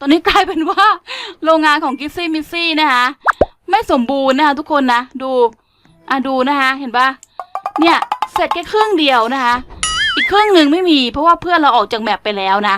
ตอนนี้กลายเป็นว่าโรงงานของกิฟซี่มิซซี่นะคะไม่สมบูรณ์นะคะทุกคนนะ ดูอะดูนะคะเห็นปะเนี่ยเสร็จแค่ครึ่งเดียวนะคะ อีกครึ่งหนึ่งไม่มีเพราะว่าเพื่อนเราออกจากแมปไปแล้วนะ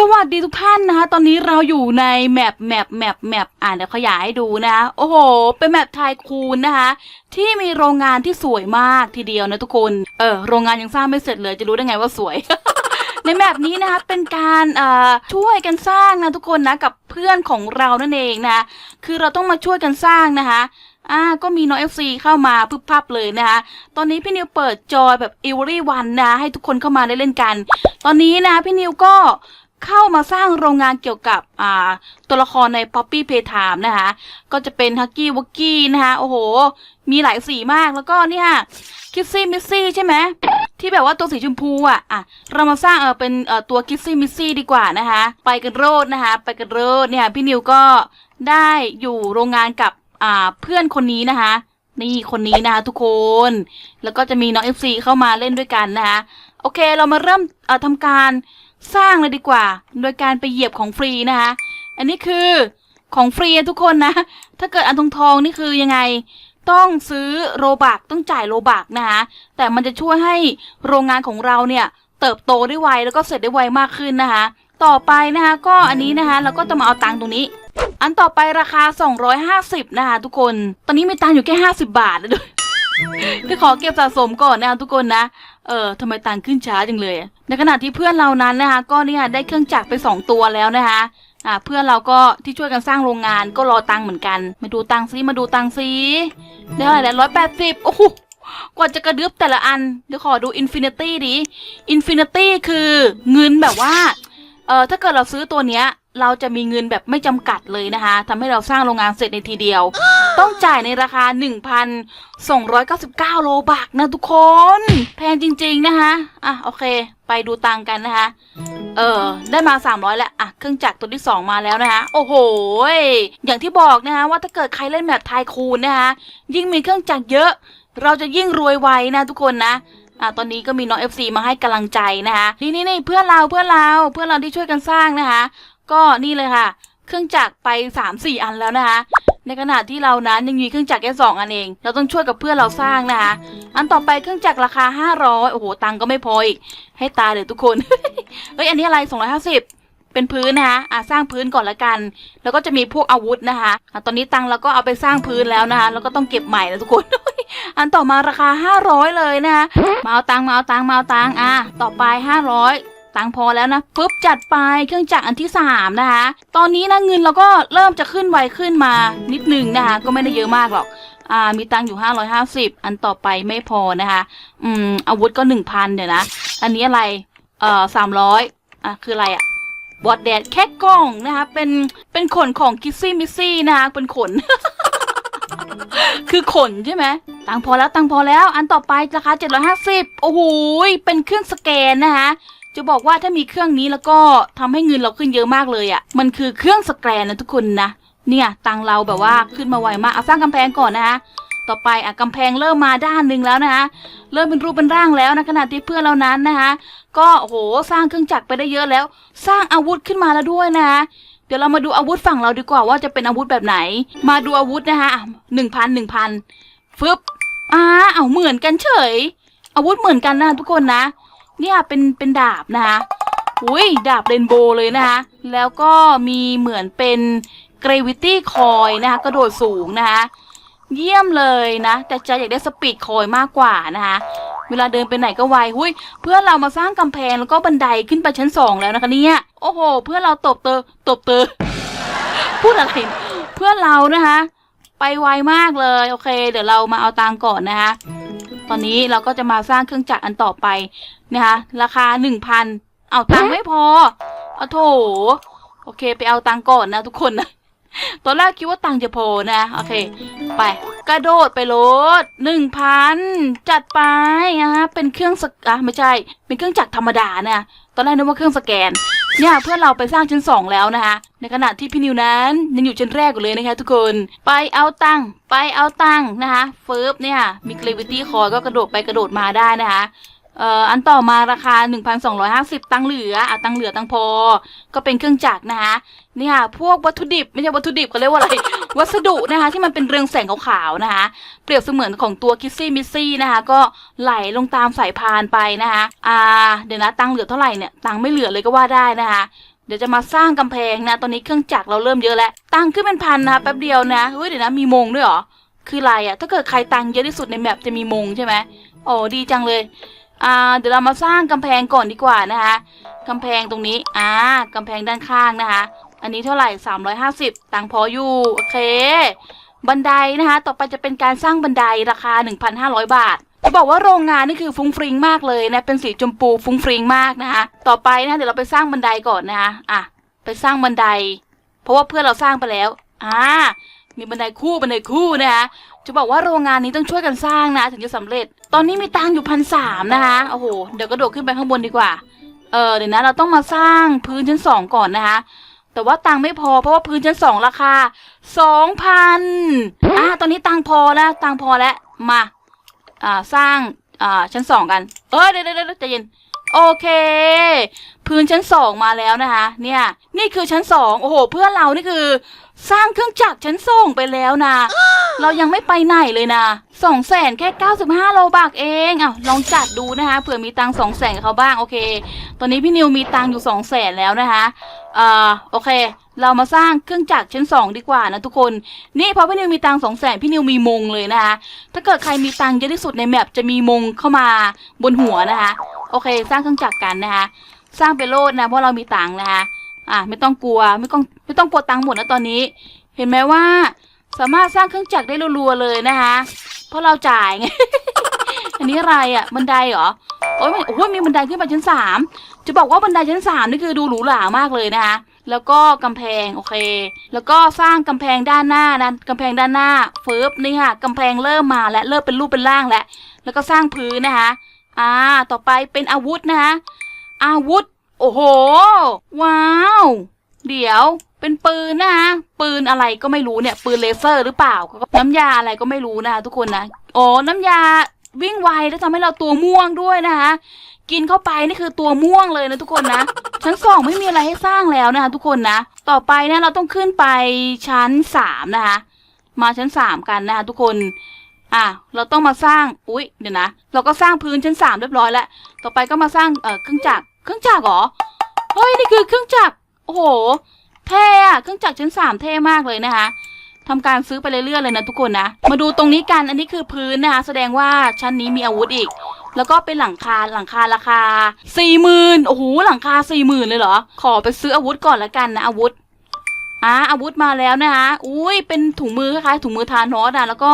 สวัสดีทุกท่านนะคะ ตอนนี้เราอยู่ในแมปแมปแมปแมปอ่านเดี๋ยวขยายให้ดูนะคะ โอ้โห เป็นแมปไทยคูนนะคะ ที่มีโรงงานที่สวยมากทีเดียวนะทุกคน เออ โรงงานยังสร้างไม่เสร็จเลย จะรู้ได้ไงว่าสวย ในแมปนี้นะคะ เป็นการช่วยกันสร้างนะทุกคนนะ กับเพื่อนของเรานั่นเองนะคะคือเราต้องมาช่วยกันสร้างนะคะอ่าก็มีน้องเอฟซีเข้ามาพึบพับเลยนะคะ ตอนนี้พี่นิวเปิดจอยแบบอีวอรี่วันนะ ให้ทุกคนเข้ามาได้เล่นกัน ตอนนี้นะพี่นิวก็ เข้ามาสร้างโรงงานเกี่ยวกับตัวละครใน Poppy Playtime นะคะ ก็จะเป็นฮักกี้ว k กกี้นะคะ โอ้โห มีหลายสีมากแล้วก็เนี่ยคิสซี่มิสซี่ใช่ไหมที่แบบว่าตัวสีชมพูอะ อะ เรามาสร้างเออเป็นเออตัวคิสซี่มิสซี่ดีกว่านะคะ ไปกันโรดนะคะ ไปกันโรดเนี่ยพี่นิวก็ได้อยู่โรงงานกับอ่าเพื่อนคนนี้นะคะ นี่คนนี้นะคะทุกคน แล้วก็จะมีน้อง FC เข้ามาเล่นด้วยกันนะคะ โอเคเรามาเริ่มเอ่อทำการ สร้างเลยดีกว่า โดยการไปเหยียบของฟรีนะคะ อันนี้คือของฟรีทุกคนนะ ถ้าเกิดอันทองทองนี่คือยังไงต้องซื้อโรบักต้องจ่ายโรบักนะคะแต่มันจะช่วยให้โรงงานของเราเนี่ยเติบโตได้ไวแล้วก็เสร็จได้ไวมากขึ้นนะคะ ต่อไปนะคะก็อันนี้นะคะเราก็จะมาเอาตังค์ตรงนี้ อันต่อไปราคา 250 นะคะทุกคน ตอนนี้มีตังค์อยู่แค่ 50 บาทนะด้วยพี่ขอเก็บสะสมก่อนนะคะทุกคนนะเออทำไมตังค์ขึ้นช้าจังเลย ในขณะที่เพื่อนเรานั้นนะคะ ก็เนี่ยได้เครื่องจักรไป 2 ตัวแล้วนะคะอ่าเพื่อนเราก็ที่ช่วยกันสร้างโรงงานก็รอตังเหมือนกัน มาดูตังซิมาดูตังซิได้เท่าไหร่แล้วร้อยแปดสิบโอ้โหกว่าจะกระดึบแต่ละอัน เดี๋ยวขอดูอินฟินิตี้ดิอินฟินิตี้คือเงินแบบว่าเออถ้าเกิดเราซื้อตัวเนี้ย เราจะมีเงินแบบไม่จำกัดเลยนะคะทำให้เราสร้างโรงงานเสร็จในทีเดียว ต้องจ่ายในราคา 1,299 โลบักนะทุกคน แพงจริงๆนะคะ อะโอเค ไปดูตังกันนะคะ เออได้มา 300 แล้ว อะ เครื่องจักรตัวที่ 2 มาแล้วนะคะ โอ้โห อย่างที่บอกนะคะว่าถ้าเกิดใครเล่นแบบไทยคูนนะคะ ยิ่งมีเครื่องจักรเยอะ เราจะยิ่งรวยไวนะทุกคนนะอะตอนนี้ก็มีน้อง FC มาให้กำลังใจนะคะ นี่นี่นี่เพื่อนเราเพื่อนเราเพื่อนเราที่ช่วยกันสร้างนะคะ ก็นี่เลยค่ะ เครื่องจักรไปสามสี่อันแล้วนะคะ ในขณะที่เรานั้นยังมีเครื่องจักรแค่สองอันเอง เราต้องช่วยกับเพื่อนเราสร้างนะคะ อันต่อไปเครื่องจักรราคาห้าร้อยโอ้โห ตังก็ไม่พออีก ให้ตายเลยทุกคนเฮ้ย อันนี้อะไรสองร้อยห้าสิบเป็นพื้นนะคะอะสร้างพื้นก่อนละกัน แล้วก็จะมีพวกอาวุธนะคะอะตอนนี้ตังเราก็เอาไปสร้างพื้นแล้วนะคะ แล้วก็ต้องเก็บใหม่นะทุกคน อันต่อมาราคาห้าร้อยเลยนะคะมาเอาตังมาเอาตังมาเอาตังอะต่อไปห้าร้อย ตังค์พอแล้วนะปุ๊บจัดไปเครื่องจักรอันที่สามนะคะ ตอนนี้นะเงินเราก็เริ่มจะขึ้นไวขึ้นมานิดนึงนะคะ ก็ไม่ได้เยอะมากหรอกอ่ามีตังค์อยู่ห้าร้อยห้าสิบอันต่อไปไม่พอนะคะอืมอาวุธก็หนึ่งพันเดี๋ยวนะ อันนี้อะไรเอ่อสามร้อยอะคืออะไรอะบอดแดดแค่กล้องนะคะ เป็นเป็นขนของคิซซี่มิซซี่นะคะเป็นขน คือขนใช่ไหมตังค์พอแล้วตังค์พอแล้ว อันต่อไปราคา750 โอ้โหเป็นเครื่องสแกนนะคะ จะบอกว่าถ้ามีเครื่องนี้แล้วก็ทำให้เงินเราขึ้นเยอะมากเลยอะ่ะ มันคือเครื่องสแกนนะทุกคนนะ เนี่ยตังเราแบบว่าขึ้นมาไวมากเอาสร้างกำแพงก่อนนะคะต่อไปอะกำแพงเริ่มมาด้านหนึ่งแล้วนะคะเริ่มเป็นรูปเป็นร่างแล้วนะขณะที่เพื่อนเรานั้นนะคะก็โอ้โหสร้างเครื่องจักรไปได้เยอะแล้ว สร้างอาวุธขึ้นมาแล้วด้วยนะคะเดี๋ยวเรามาดูอาวุธฝั่งเราดีกว่าว่าจะเป็นอาวุธแบบไหน มาดูอาวุธนะคะหนึ่งพันหนึ่งพันฟึบอ่าเอาเหมือนกันเฉย อาวุธเหมือนกันนะทุกคนนะ เนี่ยเป็นเป็นดาบนะคะอุ้ยดาบเรนโบว์เลยนะคะแล้วก็มีเหมือนเป็นเกรวิตี้คอยนะคะกระโดดสูงนะคะเยี่ยมเลยนะ แต่ใจอยากได้สปีดคอยมากกว่านะคะเวลาเดินไปไหนก็ไวหุยเพื่อนเรามาสร้างกำแพงแล้วก็บันไดขึ้นไปชั้นสองแล้วนะคะเนี่ยโอ้โห เพื่อนเราตบเตอตบเตอพูดอะไร เพื่อนเรานะคะ ไปไวมากเลยโอเค เดี๋ยวเรามาเอาตังก่อนนะคะตอนนี้เราก็จะมาสร้างเครื่องจักรอันต่อไป นะคะราคาหนึ่งพันเอาตังค์ไม่พอเอาโถโอเค ไปเอาตังค์ก่อนนะทุกคนนะตอนแรกคิดว่าตังค์จะพอนะโอเค ไปกระโดดไปโลดหนึ่งพันจัดไปอะเป็นเครื่องสกอะไม่ใช่ เป็นเครื่องจักรธรรมดานะตอนแรกนึกว่าเครื่องสแกนเนี่ยเพื่อนเราไปสร้างชั้นสองแล้วนะคะ ในขณะที่พี่นิวนั้นยังอยู่ชั้นแรกอยู่เลยนะคะทุกคนไปเอาตังไปเอาตังนะคะเฟิร์บเนี่ยมี gravity core ก็กระโดดไปกระโดดมาได้นะคะ เอ่ออันต่อมาราคา 1,250 ตังเหลืออะตังเหลือตังพอ ก็เป็นเครื่องจักรนะคะเนี่ยพวกวัตถุดิบไม่ใช่วัตถุดิบเขาเรียกว่าอะไร วัสดุนะคะที่มันเป็นเรืองแสงขาวๆนะคะเปรียบเสมือนของตัวคิสซี่มิสซี่นะคะก็ไหลลงตามสายพานไปนะคะอ่าเดี๋ยวนะตังเหลือเท่าไหร่เนี่ยตังไม่เหลือเลยก็ว่าได้นะคะเดี๋ยวจะมาสร้างกำแพงนะ ตอนนี้เครื่องจักรเราเริ่มเยอะแล้ว ตังขึ้นเป็นพันนะคะแป๊บเดียวนะ เฮ้ยเดี๋ยวนะมีมงด้วยเหรอ คืออะไรอะถ้าเกิดใครตังเยอะที่สุดในแมปจะมีมงใช่ไหมโอ้ดีจังเลย อ่าเดี๋ยวเรามาสร้างกำแพงก่อนดีกว่านะคะกำแพงตรงนี้อ่ากำแพงด้านข้างนะคะ อันนี้เท่าไหร่ 350 ตังพออยู่โอเค บันไดนะคะ ต่อไปจะเป็นการสร้างบันไดราคา 1,500 บาทจะบอกว่าโรงงานนี่คือฟุ้งฟริ้งมากเลยนะเป็นสีชมพูฟุ้งฟริ้งมากนะคะต่อไปนะเดี๋ยวเราไปสร้างบันไดก่อนนะคะอะไปสร้างบันได เพราะว่าเพื่อนเราสร้างไปแล้วอ่ามีบันไดคู่บันไดคู่นะคะจะบอกว่าโรงงานนี้ต้องช่วยกันสร้างนะ ถึงจะสำเร็จ ตอนนี้มีตังค์อยู่พันสามนะคะ โอ้โห เดี๋ยวกระโดดขึ้นไปข้างบนดีกว่า เออเดี๋ยวนะเราต้องมาสร้างพื้นชั้นสองก่อนนะคะ แต่ว่าตังค์ไม่พอเพราะว่าพื้นชั้นสองราคาสองพันอ่าตอนนี้ตังค์พอแล้วตังค์พอแล้ว มา อ่าสร้าง อ่าชั้นสองกัน เออเดี๋ยวเดี๋ยวเดี๋ยวใจเย็นโอเค พื้นชั้นสองมาแล้วนะคะ เนี่ย นี่คือชั้นสองโอ้โห เพื่อนเรานี่คือ สร้างเครื่องจักรชั้นสองไปแล้วนะ เรายังไม่ไปไหนเลยนะสองแสนแค่เก้าสิบห้าโลบากเองอะลองจัดดูนะคะเผื่อมีตังสองแสนเขาบ้างโอเค ตอนนี้พี่นิวมีตังอยู่สองแสนแล้วนะคะเอ่าโอเค เรามาสร้างเครื่องจักรชั้นสองดีกว่านะทุกคน นี่พอพี่นิวมีตังสองแสนพี่นิวมีมงเลยนะคะ ถ้าเกิดใครมีตังเยอะที่สุดในแมปจะมีมงเข้ามาบนหัวนะคะ โอเค สร้างเครื่องจักรกันนะคะ สร้างไปโลดนะเพราะเรามีตังนะคะ อะไม่ต้องกลัวไม่ต้องไม่ต้องกลัวตังค์หมดนะตอนนี้ เห็นไหมว่า สามารถสร้างเครื่องจักรได้รัวๆเลยนะคะ เพราะเราจ่ายไง อันนี้อะไรอะบันไดเหรอโอ้ยมันโอ้ยมีบันไดขึ้นไปชั้นสามจะบอกว่าบันไดชั้นสามนี่คือดูหรูหรามากเลยนะคะแล้วก็กำแพงโอเค แล้วก็สร้างกำแพงด้านหน้านะกำแพงด้านหน้าเฟิร์บนี่ค่ะกำแพงเริ่มมาและเริ่มเป็นรูปเป็นร่างแล้วแล้วก็สร้างพื้นนะคะ อ่า ต่อไปเป็นอาวุธนะคะอาวุธ โอ้โห ว้าว เดี๋ยว เป็นปืนนะคะปืนอะไรก็ไม่รู้เนี่ย ปืนเลเซอร์หรือเปล่า น้ำยาอะไรก็ไม่รู้นะคะทุกคนนะโอ้น้ำยาวิ่งไวแล้วทำให้เราตัวม่วงด้วยนะคะกินเข้าไปนี่คือตัวม่วงเลยนะทุกคนนะ ชั้นสองไม่มีอะไรให้สร้างแล้วนะคะทุกคนนะ ต่อไปเนี่ยเราต้องขึ้นไปชั้นสามนะคะมาชั้นสามกันนะคะทุกคนอะเราต้องมาสร้าง อุ๊ย เดี๋ยวนะ เราก็สร้างพื้นชั้นสามเรียบร้อยแล้ว ต่อไปก็มาสร้าง เอ่อ เครื่องจักร เครื่องจักรเหรอ เฮ้ย นี่คือเครื่องจักร โอ้โห เท่อะเครื่องจักรชั้นสามเท่มากเลยนะคะทำการซื้อไปเรื่อยๆเลยนะทุกคนนะ มาดูตรงนี้กัน อันนี้คือพื้นนะคะ แสดงว่าชั้นนี้มีอาวุธอีก แล้วก็เป็นหลังคา หลังคาราคาสี่หมื่นโอ้โห หลังคาสี่หมื่นเลยเหรอ ขอไปซื้ออาวุธก่อนละกันนะอาวุธอ่าอาวุธมาแล้วนะคะ อุ้ย เป็นถุงมือคล้ายๆถุงมือทานอสอะแล้วก็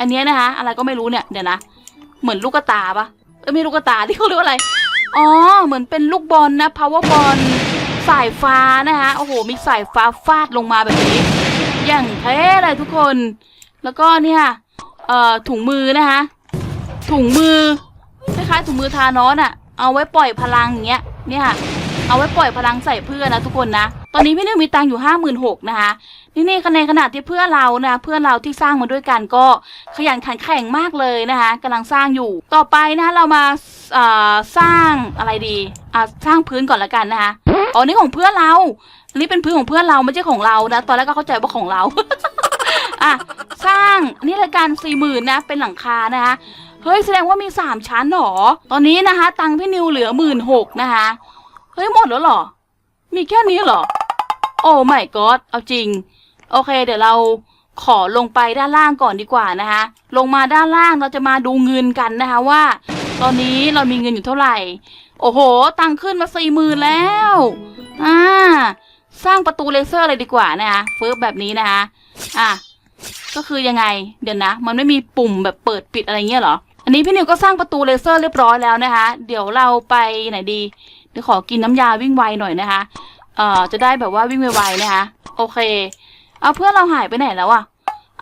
อันเนี้ยนะคะ อะไรก็ไม่รู้เนี่ย เดี๋ยวนะ เหมือนลูกกระตาปะเอ้ยไม่ลูกกระตาที่เขาเรียกว่าอะไร อ๋อ เหมือนเป็นลูกบอลนะ power ball สายฟ้านะคะ โอ้โห มีสายฟ้าฟาดลงมาแบบนี้ อย่างเท่เลยทุกคน แล้วก็เนี่ยเอ่อถุงมือนะคะ ถุงมือคล้ายๆถุงมือทานอสอะเอาไว้ปล่อยพลังอย่างเงี้ย เนี่ยค่ะเอาไว้ปล่อยพลังใส่เพื่อนนะทุกคนนะ ตอนนี้พี่นิวมีตังค์อยู่ห้าหมื่นหกนะคะนี่นี่ในขณะที่เพื่อนเรานะเพื่อนเราที่สร้างมาด้วยกันก็ขยันขันแข่งมากเลยนะคะกำลังสร้างอยู่ต่อไปนะเรามาสร้างอะไรดีอ่าสร้างพื้นก่อนละกันนะคะอ๋อนี่ของเพื่อนเราอันนี้เป็นพื้นของเพื่อนเราไม่ใช่ของเรานะตอนแรกก็เข้าใจว่าของเราอะสร้างนี่รายการสี่หมื่นนะเป็นหลังคานะคะเฮ้ยแสดงว่ามีสามชั้นหรอ ตอนนี้นะคะ ตังค์พี่นิวเหลือหมื่นหกนะคะ เฮ้ยหมดแล้วหรอ มีแค่นี้หรอ โอ้ไม่กอดเอาจริง โอเค เดี๋ยวเราขอลงไปด้านล่างก่อนดีกว่านะคะ ลงมาด้านล่างเราจะมาดูเงินกันนะคะว่า ตอนนี้เรามีเงินอยู่เท่าไหร่ โอ้โห ตังค์ขึ้นมาสี่หมื่นแล้ว อ่า สร้างประตูเลเซอร์เลยดีกว่านะคะเฟิร์บแบบนี้นะคะ อะ ก็คือยังไง เดี๋ยวนะ มันไม่มีปุ่มแบบเปิดปิดอะไรเงี้ยหรอ อันนี้พี่นิวก็สร้างประตูเลเซอร์เรียบร้อยแล้วนะคะ เดี๋ยวเราไปไหนดี เดี๋ยวขอกินน้ำยาวิ่งไวหน่อยนะคะ เอ่อจะได้แบบว่าวิ่งไวๆนะคะโอเค เอาเพื่อนเราหายไปไหนแล้วอะ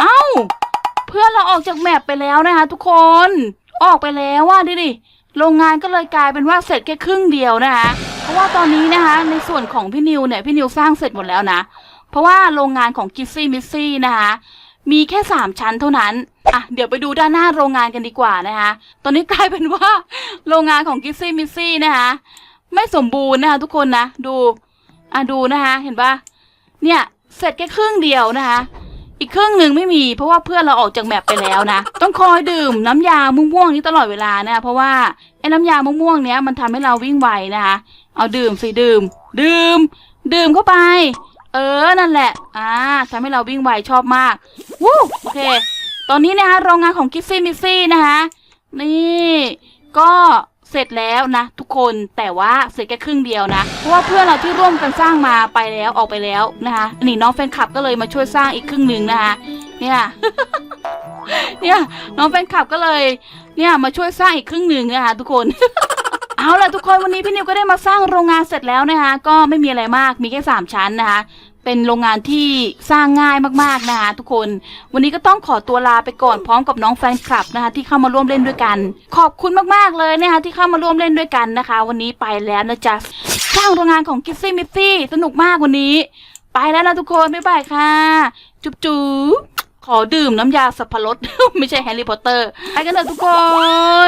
เอ้า เพื่อนเราออกจากแมปไปแล้วนะคะทุกคนออกไปแล้วว่าดิดิโรงงานก็เลยกลายเป็นว่าเสร็จแค่ครึ่งเดียวนะคะเพราะว่าตอนนี้นะคะในส่วนของพี่นิวเนี่ยพี่นิวสร้างเสร็จหมดแล้วนะ เพราะว่าโรงงานของกิฟซี่มิสซี่นะคะมีแค่สามชั้นเท่านั้น อะ เดี๋ยวไปดูด้านหน้าโรงงานกันดีกว่านะคะ ตอนนี้กลายเป็นว่าโรงงานของกิฟซี่มิสซี่นะคะ ไม่สมบูรณ์นะคะทุกคนนะ ดู อะดูนะคะเห็นปะเนี่ยเสร็จแค่ครึ่งเดียวนะคะ อีกครึ่งหนึ่งไม่มี เพราะว่าเพื่อนเราออกจากแมปไปแล้วนะ ต้องคอยดื่มน้ำยาม่วงๆนี้ตลอดเวลานะเพราะว่าไอ้น้ำยาม่วงๆเนี้ยมันทำให้เราวิ่งไวนะคะ เอาดื่มสิดื่ม ดื่ม ดื่มเข้าไป เออนั่นแหละอ่าทำให้เราวิ่งไวชอบมากวู้โอเค ตอนนี้นะคะโรงงานของกิฟซี่มิฟซี่นะคะนี่ก็ เสร็จแล้วนะ ทุกคนแต่ว่าเสร็จแค่ครึ่งเดียวนะเพราะว่าเพื่อนเราที่ร่วมกันสร้างมาไปแล้วออกไปแล้วนะคะนี่น้องแฟนคลับก็เลยมาช่วยสร้างอีกครึ่งหนึ่งนะคะเนี่ยเนี่ยน้องแฟนคลับก็เลยเนี่ยมาช่วยสร้างอีกครึ่งหนึ่งนะคะทุกคนเอาล่ะทุกคนวันนี้พี่นิวก็ได้มาสร้างโรงงานเสร็จแล้วนะคะก็ไม่มีอะไรมากมีแค่สามชั้นนะคะ เป็นโรงงานที่สร้างง่ายมากๆนะคะทุกคน วันนี้ก็ต้องขอตัวลาไปก่อนพร้อมกับน้องแฟนคลับนะคะที่เข้ามาร่วมเล่นด้วยกัน ขอบคุณมากๆเลยนะคะที่เข้ามาร่วมเล่นด้วยกันนะคะ วันนี้ไปแล้วนะจ๊ะสร้างโรงงานของกิฟซี่มิฟซี่สนุกมากวันนี้ ไปแล้วนะทุกคนบ๊ายบายค่ะ จุ๊บจุ๊บขอดื่มน้ำยาสับปะรด ไม่ใช่แฮร์รี่พอตเตอร์ไปกันเถอะทุกค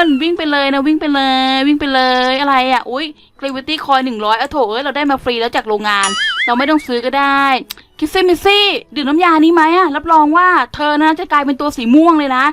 น วิ่งไปเลยนะวิ่งไปเลย วิ่งไปเลยอะไรอะ อุ้ยกร a วิตี้คอยหนึ่งร้อยอะโถเอ้ยเราได้มาฟรีแล้วจากโรงงาน เราไม่ต้องซื้อก็ได้ คิสซี่มิสซี่ ดื่มน้ำยานี้ไหมอะรับรองว่าเธอนะจะกลายเป็นตัวสีม่วงเลยนะ